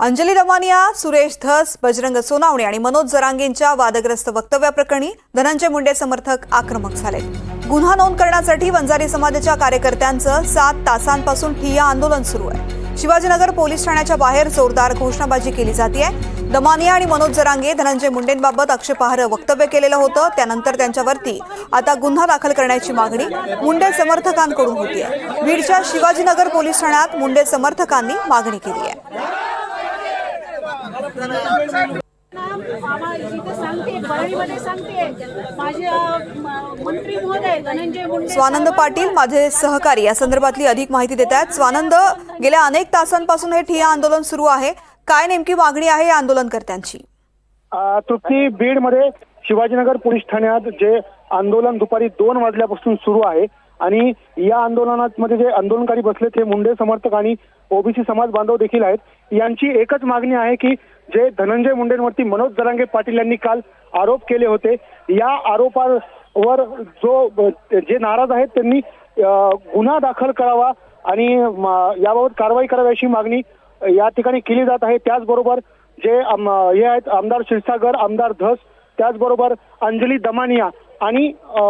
अंजली दमानिया सुरेश धस बजरंग सोनावणे आणि मनोज जरांगेंच्या वादग्रस्त वक्तव्याप्रकरणी धनंजय मुंडे समर्थक आक्रमक झाले. गुन्हा नोंद करण्यासाठी वंजारी समाजाच्या कार्यकर्त्यांचं सात तासांपासून ठिय्या आंदोलन सुरू आहे. शिवाजीनगर पोलीस ठाण्याच्या बाहेर जोरदार घोषणाबाजी केली जाते दमानिया आणि मनोज जरांगे धनंजय मुंडेंबाबत आक्षेपार्ह वक्तव्य केलेलं होतं. त्यानंतर त्यांच्यावरती आता गुन्हा दाखल करण्याची मागणी मुंडे समर्थकांकडून होती आहे बीडच्या शिवाजीनगर पोलीस ठाण्यात मुंडे समर्थकांनी मागणी केली आहे बाबा इथे सांगते परळीमध्ये सांगते माझे अ, म- मंत्री महोदय धनंजय मुंडे स्वानंद पाटील माझे सहकारी. या संदर्भातली अधिक माहिती देत आहेत. स्वानंद गेल्या अनेक तासांपासून हे ठिय्या आंदोलन सुरू आहे. काय नेमकी मागणी आहे या आंदोलनकर्त्यांची? अ, तृप्ती बीडमध्ये शिवाजीनगर पोलीस ठाण्यात जे आंदोलन दुपारी दोन वाजल्यापासून सुरू आहे आणि या आंदोलनात मध्ये जे आंदोलनकारी बसले ते मुंडे समर्थक आणि ओबीसी समाज बांधव देखील आहेत यांची एकच मागणी आहे की जे धनंजय मुंडेंवरती मनोज जरांगे पाटील यांनी काल आरोप केले होते या आरोपावर जो जे नाराज आहेत त्यांनी गुन्हा दाखल करावा आणि याबाबत कारवाई करावी अशी मागणी या ठिकाणी केली जात आहे. त्याचबरोबर जे हे आहेत आमदार क्षीरसागर आमदार धस त्याचबरोबर अंजली दमानिया आणि अ,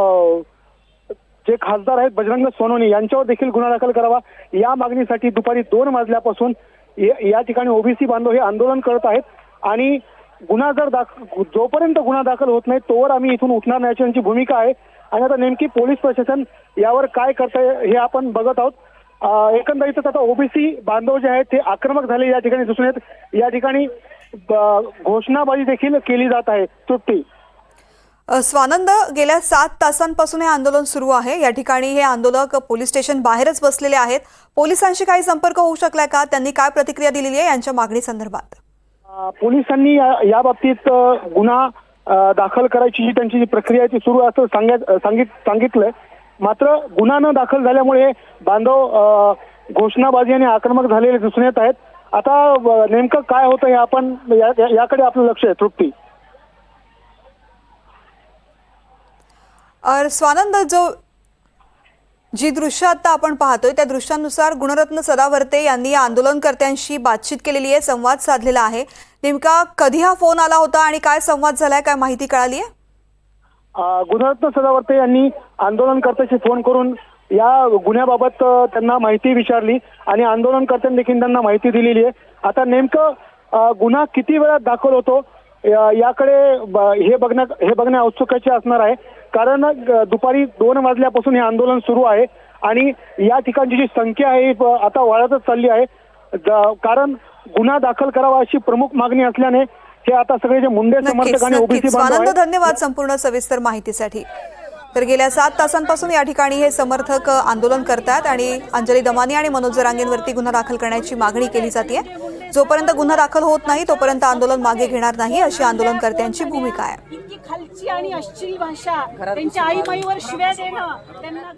जे खासदार आहेत बजरंग सोनोनी यांच्यावर देखील गुन्हा दाखल करावा. या मागणीसाठी दुपारी दोन वाजल्यापासून या ठिकाणी ओबीसी बांधव हे आंदोलन करत आहेत. आणि गुन्हा जर जोपर्यंत गुन्हा दाखल होत नाही तोवर आम्ही इथून उठणार नाही अशी यांची भूमिका आहे. आणि आता नेमकी पोलीस प्रशासन यावर काय करतंय हे आपण बघत आहोत. एकंदरीतच आता ओबीसी बांधव जे आहेत ते आक्रमक झाले या ठिकाणी दिसून येत. या ठिकाणी घोषणाबाजी देखील केली जात आहे. तृप्ती स्वानंद गेल्या सात तासांपासून हे आंदोलन सुरू आहे. या ठिकाणी हे आंदोलक पोलीस स्टेशन बाहेरच बसलेले आहेत. पोलिसांशी काही संपर्क होऊ शकलाय का? त्यांनी काय प्रतिक्रिया दिलेली आहे यांच्या मागणी संदर्भात? पोलिसांनी या- बाबतीत गुन्हा दाखल करायची जी त्यांची जी प्रक्रिया आहे ती सुरू आहे असं सांगत सांगित सांगितलंय. मात्र गुन्हा न दाखल झाल्यामुळे बांधव घोषणाबाजी आणि आक्रमक झालेले दिसून येत आहेत. आता नेमकं काय होतं हे आपण या- याकडे आपलं लक्ष आहे तृप्ती. स्वानंद जो जी दृश्य आता आपण पाहतोय त्या दृश्यानुसार गुणरत्न सदावर्ते यांनी या आंदोलनकर्त्यांशी बातचीत केलेली आहे संवाद साधलेला आहे. नेमका कधी हा फोन आला होता आणि काय संवाद झालाय काय माहिती कळाली आहे गुणरत्न सदावर्ते यांनी आंदोलनकर्त्याशी फोन करून या गुन्ह्याबाबत त्यांना माहिती विचारली आणि आंदोलनकर्त्यांनी देखील त्यांना माहिती दिलेली आहे. आता नेमकं गुन्हा किती वेळात दाखल होतो याकडे ब- हे बघण्या हे बघण्या औत्सुक्याचे असणार आहे. कारण दुपारी दोन वाजल्यापासून हे आंदोलन सुरू आहे. आणि या ठिकाणची जी संख्या आहे ही प- आता वाढतच चालली आहे. ज- कारण गुन्हा दाखल करावा अशी प्रमुख मागणी असल्याने हे आता सगळे जे मुंडे नक्कीच समर्थक आणि नक्कीच. ओबीसी बांधव स्वानंद आहेत धन्यवाद संपूर्ण सविस्तर माहितीसाठी. तर गेल्या सात तासांपासून या ठिकाणी हे समर्थक आंदोलन करतात आणि अंजली दमानी आणि मनोज जरांगेंवरती गुन्हा दाखल करण्याची मागणी केली जाते जोपर्यंत गुन्हा दाखल होत नाही तोपर्यंत आंदोलन मागे घेणार नाही अशी आंदोलनकर्त्यांची भूमिका आहे. इतकी खालची आणि अश्लील भाषा त्यांच्या आई माईवर शिव्या देणं त्यांना